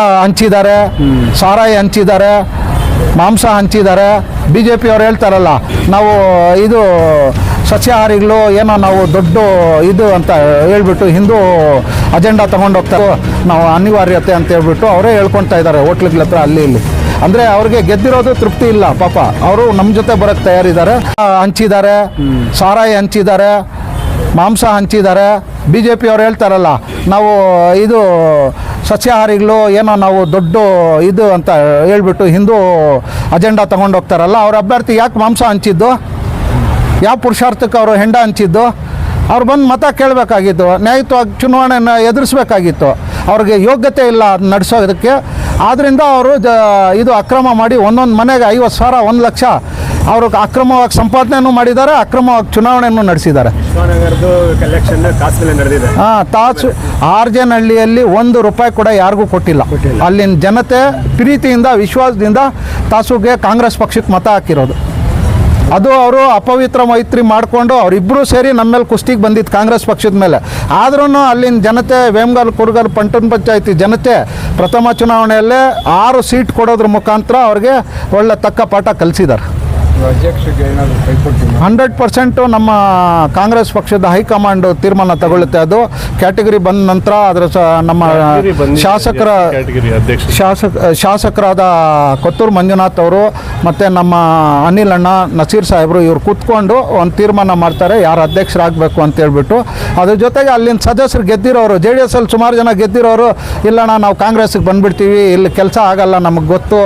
ಹಂಚಿದ್ದಾರೆ, ಸಾರಾಯಿ ಹಂಚಿದ್ದಾರೆ, ಮಾಂಸ ಹಂಚಿದ್ದಾರೆ. B J ಪಿಯವ್ರು ಹೇಳ್ತಾರಲ್ಲ, ನಾವು ಇದು ಸಸ್ಯಾಹಾರಿಗಳು ಏನೋ ನಾವು ದೊಡ್ಡ ಇದು ಅಂತ ಹೇಳ್ಬಿಟ್ಟು ಹಿಂದೂ ಅಜೆಂಡಾ ತಗೊಂಡು ಹೋಗ್ತಾರೆ. ನಾವು ಅನಿವಾರ್ಯತೆ ಅಂತ ಹೇಳ್ಬಿಟ್ಟು ಅವರೇ ಹೇಳ್ಕೊಳ್ತಾ ಇದ್ದಾರೆ ಹೋಟ್ಲುಗಳ ಹತ್ರ ಅಲ್ಲಿ ಇಲ್ಲಿ. ಅಂದರೆ ಅವ್ರಿಗೆ ಗೆದ್ದಿರೋದು ತೃಪ್ತಿ ಇಲ್ಲ, ಪಾಪ. ಅವರು ನಮ್ಮ ಜೊತೆ ಬರೋಕ್ಕೆ ತಯಾರಿದ್ದಾರೆ. ಹಂಚಿದ್ದಾರೆ, ಸಾರಾಯಿ ಹಂಚಿದ್ದಾರೆ. ಮಾಂಸ ಹಂಚಿದ್ದಾರೆ. ಬಿ ಜೆ ಪಿಯವ್ರು ಹೇಳ್ತಾರಲ್ಲ, ನಾವು ಇದು ಸಸ್ಯಾಹಾರಿಗಳು ಏನೋ ನಾವು ದೊಡ್ಡ ಇದು ಅಂತ ಹೇಳ್ಬಿಟ್ಟು ಹಿಂದೂ ಅಜೆಂಡಾ ಹೋಗ್ತಾರಲ್ಲ, ಅವ್ರ ಅಭ್ಯರ್ಥಿ ಯಾಕೆ ಮಾಂಸ ಹಂಚಿದ್ದು? ಯಾವ ಪುರುಷಾರ್ಥಕ್ಕೆ ಅವರು ಹೆಂಡ ಹಂಚಿದ್ದು? ಅವ್ರು ಬಂದು ಮತ ಕೇಳಬೇಕಾಗಿತ್ತು, ನ್ಯಾಯಯುತವಾಗಿ ಚುನಾವಣೆಯನ್ನು ಎದುರಿಸ್ಬೇಕಾಗಿತ್ತು, ಅವ್ರಿಗೆ ಯೋಗ್ಯತೆ ಇಲ್ಲ ನಡೆಸೋದಕ್ಕೆ. ಆದ್ದರಿಂದ ಅವರು ಇದು ಅಕ್ರಮ ಮಾಡಿ ಒಂದೊಂದು ಮನೆಗೆ ಐವತ್ತು ಸಾವಿರ, ಒಂದು ಲಕ್ಷ ಅವರು ಅಕ್ರಮವಾಗಿ ಸಂಪಾದನೆಯನ್ನು ಮಾಡಿದ್ದಾರೆ ಅಕ್ರಮವಾಗಿ ಚುನಾವಣೆಯನ್ನು ನಡೆಸಿದ್ದಾರೆ. ಹಾಂ ಕಲೆಕ್ಷನ್ ಆರ್ ನಡೆದಿದೆ. ಹಾಂ ತಾಸು ಆರ್ಜನಹಳ್ಳಿಯಲ್ಲಿ ಒಂದು ರೂಪಾಯಿ ಕೂಡ ಯಾರಿಗೂ ಕೊಟ್ಟಿಲ್ಲ. ಅಲ್ಲಿನ ಜನತೆ ಪ್ರೀತಿಯಿಂದ ವಿಶ್ವಾಸದಿಂದ ತಾಸುಗೆ ಕಾಂಗ್ರೆಸ್ ಪಕ್ಷಕ್ಕೆ ಮತ ಹಾಕಿರೋದು. ಅದು ಅವರು ಅಪವಿತ್ರ ಮೈತ್ರಿ ಮಾಡಿಕೊಂಡು ಅವರಿಬ್ಬರೂ ಸೇರಿ ನಮ್ಮ ಮೇಲೆ ಕುಸ್ತಿಗೆ ಬಂದಿತ್ತು ಕಾಂಗ್ರೆಸ್ ಪಕ್ಷದ ಮೇಲೆ. ಆದ್ರೂ ಅಲ್ಲಿನ ಜನತೆ ವೇಮಗಲ್ ಕುರುಗಲ್ ಪಂಟನ್ ಪಂಚಾಯತಿ ಜನತೆ ಪ್ರಥಮ ಚುನಾವಣೆಯಲ್ಲೇ ಆರು ಸೀಟ್ ಕೊಡೋದ್ರ ಮುಖಾಂತರ ಅವ್ರಿಗೆ ಒಳ್ಳೆ ತಕ್ಕ ಪಾಠ ಕಲಿಸಿದ್ದಾರೆ. ಅಧ್ಯಕ್ಷರಿಗೆ ಏನಾದರೂ ಕೈಕೊಡ್ತೀನಿ ಹಂಡ್ರೆಡ್ ಪರ್ಸೆಂಟು ನಮ್ಮ ಕಾಂಗ್ರೆಸ್ ಪಕ್ಷದ ಹೈಕಮಾಂಡ್ ತೀರ್ಮಾನ ತಗೊಳ್ಳುತ್ತೆ. ಅದು ಕ್ಯಾಟಗರಿ ಬಂದ ನಂತರ ಅದರ ಸ ನಮ್ಮ ಶಾಸಕರ ಕ್ಯಾಟಗರಿ ಅಧ್ಯಕ್ಷ ಶಾಸಕ ಶಾಸಕರಾದ ಕೊತ್ತೂರು ಮಂಜುನಾಥ್ ಅವರು ಮತ್ತು ನಮ್ಮ ಅನಿಲ್ ಅಣ್ಣ ನಸೀರ್ ಸಾಹೇಬರು ಇವ್ರು ಕೂತ್ಕೊಂಡು ಒಂದು ತೀರ್ಮಾನ ಮಾಡ್ತಾರೆ ಯಾರು ಅಧ್ಯಕ್ಷರಾಗಬೇಕು ಅಂತ ಹೇಳ್ಬಿಟ್ಟು. ಅದ್ರ ಜೊತೆಗೆ ಅಲ್ಲಿನ ಸದಸ್ಯರು ಗೆದ್ದಿರೋರು ಜೆ ಡಿ ಸುಮಾರು ಜನ ಗೆದ್ದಿರೋರು ಇಲ್ಲಣ್ಣ ನಾವು ಕಾಂಗ್ರೆಸ್ಗೆ ಬಂದುಬಿಡ್ತೀವಿ ಇಲ್ಲಿ ಕೆಲಸ ಆಗಲ್ಲ ನಮಗೆ ಗೊತ್ತು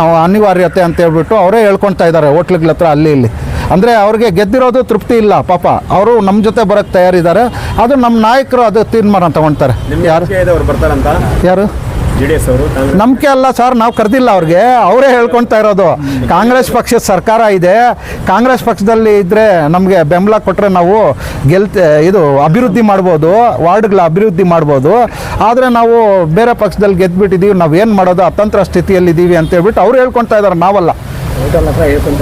ನಾವು ಅನಿವಾರ್ಯತೆ ಅಂತ ಹೇಳ್ಬಿಟ್ಟು ಅವರೇ ಹೇಳ್ಕೊತಾ ಇದ್ದಾರೆ ಹೋಟ್ಲುಗಳ ಹತ್ರ ಅಲ್ಲಿ ಇಲ್ಲಿ. ಅಂದರೆ ಅವ್ರಿಗೆ ಗೆದ್ದಿರೋದು ತೃಪ್ತಿ ಇಲ್ಲ ಪಾಪ. ಅವರು ನಮ್ಮ ಜೊತೆ ಬರೋಕ್ಕೆ ತಯಾರಿದ್ದಾರೆ ಅದು ನಮ್ಮ ನಾಯಕರು ಅದು ತೀರ್ಮಾನ ತಗೊಳ್ತಾರೆ ಯಾರು? ಯಾರು? ನಂಬಿಕೆ ಅಲ್ಲ ಸರ್ ನಾವು ಕರೆದಿಲ್ಲ ಅವ್ರಿಗೆ. ಅವರೇ ಹೇಳ್ಕೊಳ್ತಾ ಇರೋದು. ಕಾಂಗ್ರೆಸ್ ಪಕ್ಷದ ಸರ್ಕಾರ ಇದೆ. ಕಾಂಗ್ರೆಸ್ ಪಕ್ಷದಲ್ಲಿ ಇದ್ರೆ ನಮಗೆ ಬೆಂಬಲ ಕೊಟ್ಟರೆ ನಾವು ಗೆಲ್ತೆ ಇದು ಅಭಿವೃದ್ಧಿ ಮಾಡ್ಬೋದು ವಾರ್ಡ್ಗಳ ಅಭಿವೃದ್ಧಿ ಮಾಡ್ಬೋದು. ಆದರೆ ನಾವು ಬೇರೆ ಪಕ್ಷದಲ್ಲಿ ಗೆದ್ದುಬಿಟ್ಟಿದ್ದೀವಿ ನಾವು ಏನು ಮಾಡೋದು ಅತಂತ್ರ ಸ್ಥಿತಿಯಲ್ಲಿದ್ದೀವಿ ಅಂತ ಹೇಳ್ಬಿಟ್ಟು ಅವ್ರು ಹೇಳ್ಕೊಳ್ತಾ ಇದ್ದಾರೆ. ನಾವಲ್ಲ ಹೇಳ್ಕೊಂತ